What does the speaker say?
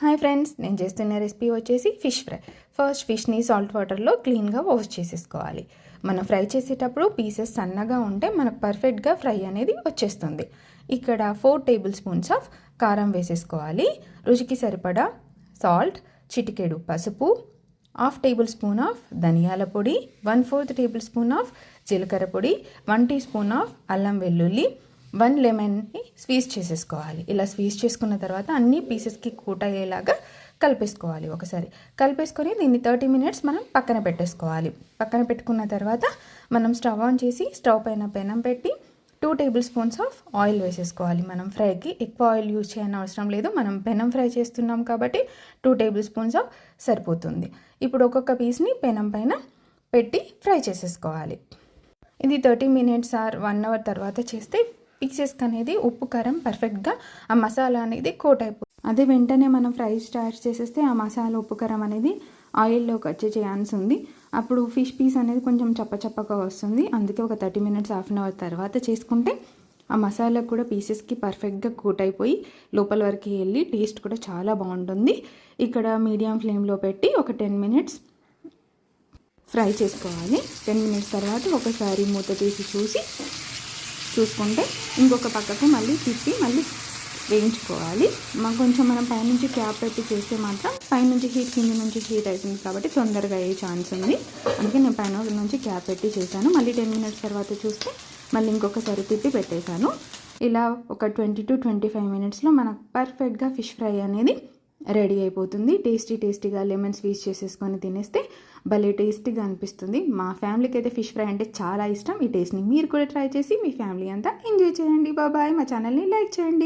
Hi friends నేను చేస్తున్న recipe వచ్చేసి ఫిష్ ఫ్రై. ఫస్ట్ ఫిష్ని సాల్ట్ వాటర్లో క్లీన్గా వాష్ చేసేసుకోవాలి. మనం ఫ్రై చేసేటప్పుడు పీసెస్ సన్నగా ఉంటే మనకు పర్ఫెక్ట్గా ఫ్రై అనేది వచ్చేస్తుంది. ఇక్కడ ఫోర్ టేబుల్ స్పూన్స్ ఆఫ్ కారం వేసేసుకోవాలి. రుచికి సరిపడా సాల్ట్ చిటికెడు పసుపు హాఫ్ టేబుల్ స్పూన్ ఆఫ్ ధనియాల పొడి one fourth table spoon of జీలకర్ర పొడి వన్ టీ స్పూన్ ఆఫ్ అల్లం వెల్లుల్లి వన్ లెమన్ని స్వీజ్ చేసేసుకోవాలి. ఇలా స్వీజ్ చేసుకున్న తర్వాత అన్ని పీసెస్కి కూట అయ్యేలాగా కలిపేసుకోవాలి ఒకసారి. కలిపేసుకొని దీన్ని థర్టీ మినిట్స్ మనం పక్కన పెట్టేసుకోవాలి. పక్కన పెట్టుకున్న తర్వాత మనం స్టవ్ ఆన్ చేసి స్టవ్ పైన పెనం పెట్టి two table spoons of oil వేసేసుకోవాలి. మనం ఫ్రైకి ఎక్కువ ఆయిల్ యూజ్ చేయని అవసరం లేదు. మనం పెనం ఫ్రై చేస్తున్నాం కాబట్టి టూ టేబుల్ స్పూన్స్ ఆఫ్ సరిపోతుంది. ఇప్పుడు ఒక్కొక్క పీస్ని పెనం పైన పెట్టి ఫ్రై చేసేసుకోవాలి. ఇది thirty minutes or one hour తర్వాత చేస్తే పీసెస్కి అనేది ఉప్పు కారం పర్ఫెక్ట్గా ఆ మసాలా అనేది కోట్ అయిపోతుంది. అదే వెంటనే మనం ఫ్రై స్టార్ట్ చేసేస్తే ఆ మసాలా ఉప్పు కారం అనేది ఆయిల్లోకి వచ్చే ఛాన్స్ ఉంది. అప్పుడు ఫిష్ పీస్ అనేది కొంచెం చప్ప చప్పగా వస్తుంది. అందుకే ఒక thirty minutes half an hour తర్వాత చేసుకుంటే ఆ మసాలా కూడా పీసెస్కి పర్ఫెక్ట్గా కోట్ అయిపోయి లోపల వరకు వెళ్ళి టేస్ట్ కూడా చాలా బాగుంటుంది. ఇక్కడ మీడియం ఫ్లేమ్లో పెట్టి ఒక టెన్ మినిట్స్ ఫ్రై చేసుకోవాలి. టెన్ మినిట్స్ తర్వాత ఒకసారి మూత తీసి చూసి చూసుకుంటే ఇంకొక పక్కకు మళ్ళీ తిప్పి మళ్ళీ వేయించుకోవాలి. మాకు కొంచెం మనం పైనుంచి క్యాప్ పెట్టి చేస్తే మాత్రం పైనుంచి హీట్ కింద నుంచి హీట్ అవుతుంది కాబట్టి తొందరగా అయ్యే ఛాన్స్ ఉంది. అందుకే నేను పైన నుంచి క్యాప్ పెట్టి చేశాను. మళ్ళీ టెన్ మినిట్స్ తర్వాత చూస్తే మళ్ళీ ఇంకొకసారి తిప్పి పెట్టేశాను. ఇలా ఒక ట్వంటీ టు ట్వంటీ ఫైవ్ మినిట్స్లో మనకు పర్ఫెక్ట్గా ఫిష్ ఫ్రై అనేది రెడీ అయిపోతుంది. టేస్టీ టేస్టీగా లెమన్ స్వీట్ చేసేసుకొని తినేస్తే భలే టేస్టీగా అనిపిస్తుంది. మా ఫ్యామిలీకి అయితే ఫిష్ ఫ్రై అంటే చాలా ఇష్టం. ఈ టేస్ట్ని మీరు కూడా ట్రై చేసి మీ ఫ్యామిలీ అంతా ఎంజాయ్ చేయండి. బాబాయ్ మా ఛానల్ని లైక్ చేయండి.